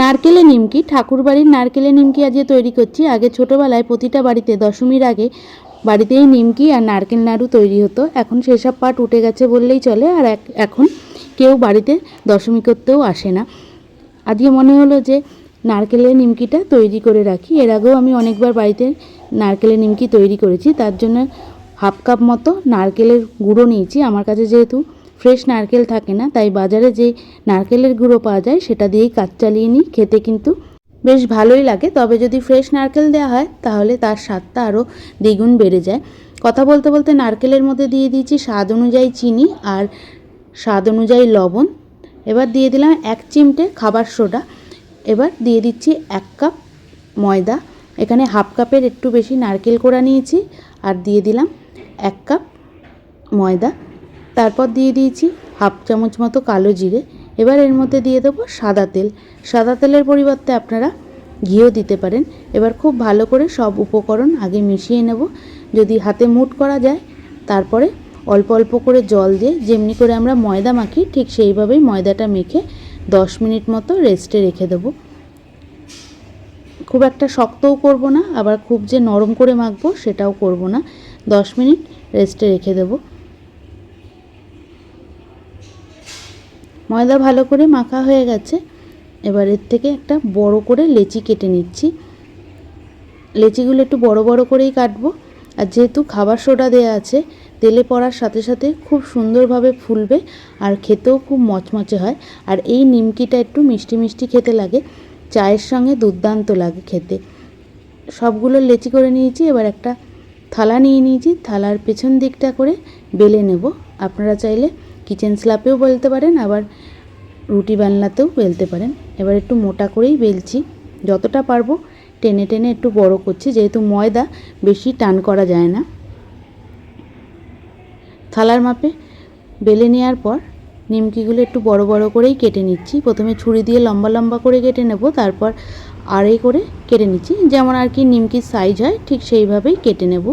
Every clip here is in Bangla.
নারকেলে নিমকি, ঠাকুরবাড়ির নারকেলে নিমকি আজকে তৈরি করছি। আগে ছোটোবেলায় প্রতিটা বাড়িতে দশমীর আগে বাড়িতেই নিমকি আর নারকেল নাড়ু তৈরি হতো। এখন সেসব পাট উঠে গেছে বললেই চলে আর এখন কেউ বাড়িতে দশমী করতেও আসে না। আজকে মনে হলো যে নারকেলের নিমকিটা তৈরি করে রাখি। এর আগেও আমি অনেকবার বাড়িতে নারকেলের নিমকি তৈরি করেছি। তার জন্য হাফ কাপ মতো নারকেলের গুঁড়ো নিয়েছি। আমার কাছে যেহেতু ফ্রেশ নারকেল থাকে না, তাই বাজারে যে নারকেলের গুঁড়ো পাওয়া যায় সেটা দিয়েই কাজ চালিয়ে নিই খেতে কিন্তু। বেশ ভালোই লাগে, তবে যদি ফ্রেশ নারকেল দেওয়া হয় তাহলে তার স্বাদটা আরও দ্বিগুণ বেড়ে যায়। কথা বলতে বলতে নারকেলের মধ্যে দিয়ে দিয়েছি স্বাদ অনুযায়ী চিনি আর স্বাদ অনুযায়ী লবণ। এবার দিয়ে দিলাম এক চিমটে খাবার সোডা। এবার দিয়ে দিচ্ছি এক কাপ ময়দা। এখানে হাফ কাপের একটু বেশি নারকেল কোড়া নিয়েছি। আর দিয়ে দিলাম এক কাপ ময়দা। তারপর দিয়ে দিয়েছি হাফ চামচ মতো কালো জিরে। এবার এর মধ্যে দিয়ে দেবো সাদা তেল। সাদা তেলের পরিবর্তে আপনারা ঘিও দিতে পারেন। এবার খুব ভালো করে সব উপকরণ আগে মিশিয়ে নেব। যদি হাতে মুট করা যায়, তারপরে অল্প অল্প করে জল দিয়ে যেমনি করে আমরা ময়দা মাখি, ঠিক সেইভাবেই ময়দাটা মেখে দশ মিনিট মতো রেস্টে রেখে দেবো। খুব একটা শক্তও করব না, আবার খুব যে নরম করে মাখবো সেটাও করব না। দশ মিনিট রেস্টে রেখে দেব। ময়দা ভালো করে মাখা হয়ে গেছে। এবার এর থেকে একটা বড় করে লেচি কেটে নিচ্ছি। লেচিগুলো একটু বড় বড় করেই কাটবো। আর যেহেতু খাবার সোডা দেওয়া আছে, তেলে পড়ার সাথে সাথে খুব সুন্দরভাবে ফুলবে আর খেতেও খুব মচমচে হয়। আর এই নিমকিটা একটু মিষ্টি মিষ্টি খেতে লাগে, চায়ের সঙ্গে দুর্দান্ত লাগে খেতে। সবগুলো লেচি করে নিয়েছি, এবার একটা থালা নিয়ে নিয়েছি। থালার পেছন দিকটা করে বেলে নেব। আপনারা চাইলে কিচেন স্ল্যাপেও বেলতে পারেন, আবার রুটি বেলনাতেও বেলতে পারেন। এবার একটু মোটা করেই বেলছি। যতটা পারব টেনে টেনে একটু বড় করছি, যেহেতু ময়দা বেশি টান করা যায় না। থালার মাপে বেলে নেওয়ার পর নিমকিগুলো একটু বড় বড় করেই কেটে নিচ্ছি। প্রথমে ছুরি দিয়ে লম্বা লম্বা করে কেটে নেব, তারপর আড়াই করে কেটে নিচ্ছি। যেমন আর কি নিমকির সাইজ হয়, ঠিক সেইভাবেই কেটে নেব।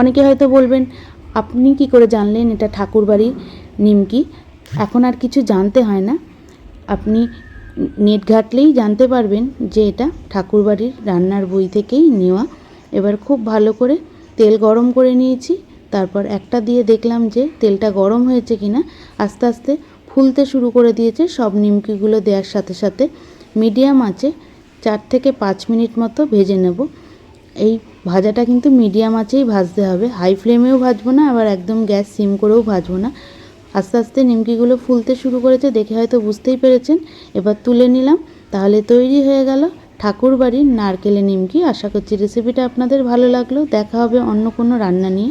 অনেকে হয়তো বলবেন আপনি কি করে জানলেন এটা ঠাকুরবাড়ির নিমকি? এখন আর কিছু জানতে হয় না। আপনি নেট ঘাটলেই জানতে পারবেন যে এটা ঠাকুরবাড়ির রান্নার বই থেকেই নেওয়া। এবার খুব ভালো করে তেল গরম করে নিয়েছি। তারপর একটা দিয়ে দেখলাম যে তেলটা গরম হয়েছে কিনা। আস্তে আস্তে ফুলতে শুরু করে দিয়েছে। সব নিমকিগুলো দেওয়ার সাথে সাথে মিডিয়াম আছে চার থেকে পাঁচ মিনিট মতো ভেজে নেব। এই ভাজাটা কিন্তু মিডিয়াম আঁচেই ভাজতে হবে। হাই ফ্লেমেও ভাজবো না, আবার একদম গ্যাস সিম করেও ভাজবো না। আস্তে আস্তে নিমকিগুলো ফুলতে শুরু করেছে, দেখে হয়তো বুঝতেই পেরেছেন। এবার তুলে নিলাম, তাহলে তৈরি হয়ে গেল ঠাকুর বাড়ির নারকেলে নিমকি। আশা করছি রেসিপিটা আপনাদের ভালো লাগল। দেখা হবে অন্য কোনো রান্না নিয়ে।